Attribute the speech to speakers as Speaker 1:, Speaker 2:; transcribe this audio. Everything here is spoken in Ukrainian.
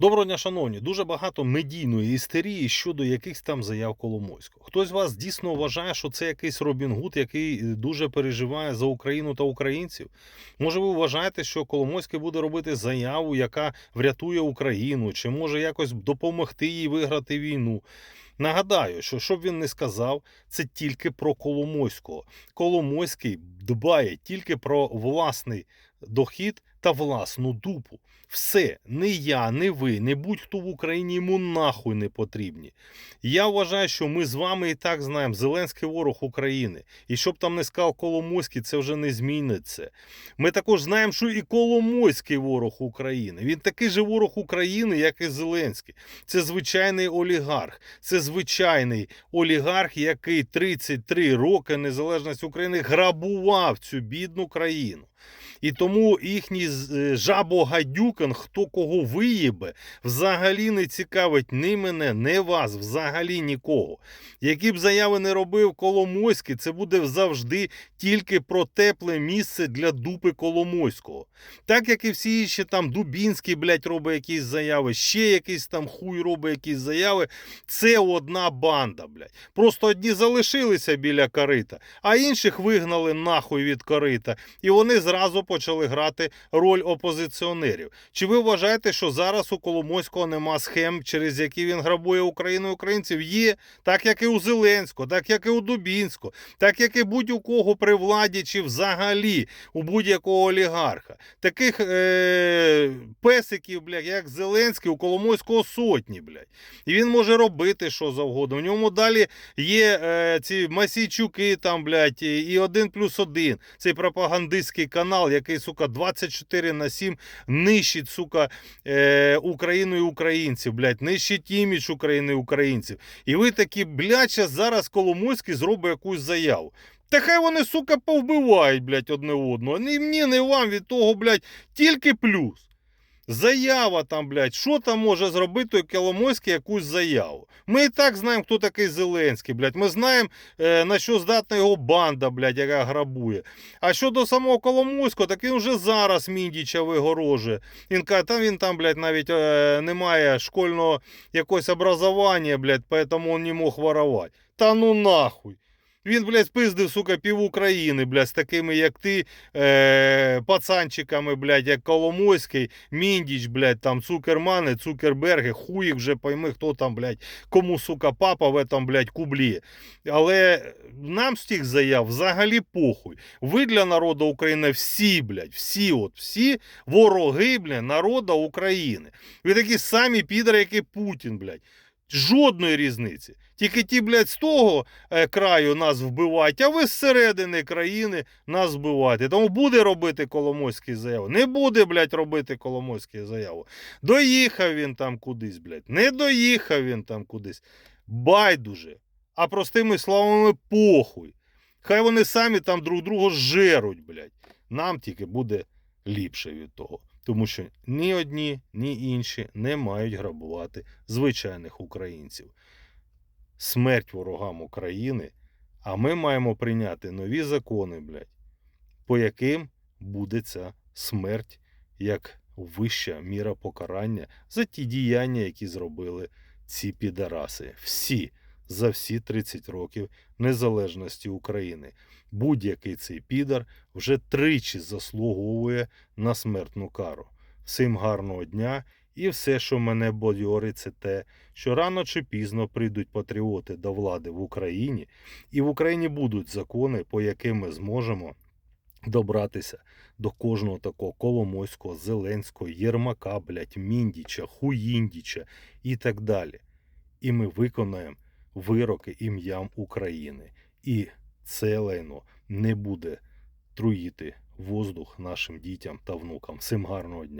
Speaker 1: Доброго дня, шановні. Дуже багато медійної істерії щодо якихось там заяв Коломойського. Хтось з вас дійсно вважає, що це якийсь Робін Гуд, який е, дуже переживає за Україну та українців. Може, ви вважаєте, що Коломойський буде робити заяву, яка врятує Україну, чи може якось допомогти їй виграти війну? Нагадаю, що щоб він не сказав, це тільки про Коломойського. Коломойський дбає тільки про власний дохід та власну дупу. Все, не я, не ви, не будь-хто в Україні йому нахуй не потрібні. Я вважаю, що ми з вами і так знаємо, Зеленський ворог України. І щоб там не сказав Коломойський, це вже не зміниться. Ми також знаємо, що і Коломойський ворог України. Він такий же ворог України, як і Зеленський. Це звичайний олігарх. Це звичайний олігарх, який 33 роки незалежності України грабував цю бідну країну. І тому їхній з- жабогадюкан, хто кого виїбе, взагалі не цікавить ні мене, ні вас, взагалі нікого. Які б заяви не робив Коломойський, це буде завжди тільки про тепле місце для дупи Коломойського. Так як і всі інші там Дубінський, блядь, робить якісь заяви, ще якийсь там хуй робить якісь заяви. Це одна банда, блядь. Просто одні залишилися біля корита, а інших вигнали нахуй від корита. І вони зразу почали грати роль опозиціонерів. Чи ви вважаєте, що зараз у Коломойського нема схем, через які він грабує Україну українців? Є, так як і у Зеленського, так як і у Дубінського, так як і будь-у кого при владі, чи взагалі у будь-якого олігарха. Таких е- песиків, блядь, як Зеленський, у Коломойського сотні, блядь. І він може робити що завгодно. У ньому далі є е, ці Масійчуки там, блядь, і один плюс один. Цей пропагандистський канал, який, сука, 24 на 7 нищить, сука, е, Україну і українців, блядь, нищить імідж України і українців. І ви такі, блядь, зараз Коломойський зробить якусь заяву. Та хай вони, сука, повбивають, блядь, одне одного. Ні мені, не вам від того, блядь, тільки плюс. Заява там, блядь, що там може зробити Коломойський якусь заяву. Ми і так знаємо, хто такий Зеленський, блядь. Ми знаємо, е, на що здатна його банда, блядь, яка грабує. А щодо самого Коломойського, так він вже зараз Міндіча вигорожує. Він каже, там він там, блядь, навіть е, не має школьного якогось образування, блядь, поэтому він не мог воровать. Та ну нахуй. Він, блядь, спиздив, сука, пів України, блядь, з такими, як ти, е, пацанчиками, блядь, як Коломойський, Міндіч, блядь, там Цукермани, Цукерберги, хуй вже пойми, хто там, блядь, кому, сука, папа в этом, блядь, кублі. Але нам з тих заяв взагалі похуй. Ви для народу України всі, блядь, всі, от, всі вороги, блядь, народу України. Ви такі самі підари, як і Путін, блядь. Жодної різниці. Тільки ті, блядь, з того е, краю нас вбивають, а ви з середини країни нас вбиваєте. Тому буде робити Коломойський заяву. Не буде, блядь, робити Коломойський заяву. Доїхав він там кудись, блядь. Не доїхав він там кудись. Байдуже. А простими словами, похуй. Хай вони самі там друг друга жеруть, блядь. Нам тільки буде ліпше від того. Тому що ні одні, ні інші не мають грабувати звичайних українців. Смерть ворогам України, а ми маємо прийняти нові закони, блядь, по яким буде ця смерть як вища міра покарання за ті діяння, які зробили ці підараси. Всі за всі 30 років незалежності України. Будь-який цей підар вже тричі заслуговує на смертну кару. Всім гарного дня і все, що мене бадьорить, це те, що рано чи пізно прийдуть патріоти до влади в Україні, і в Україні будуть закони, по яким ми зможемо добратися до кожного такого Коломойського, Зеленського, Єрмака, блядь, Міндіча, Хуїндіча і так далі. І ми виконаємо вироки ім'ям України. І це лайно не буде труїти воздух нашим дітям та внукам. Всім гарного дня.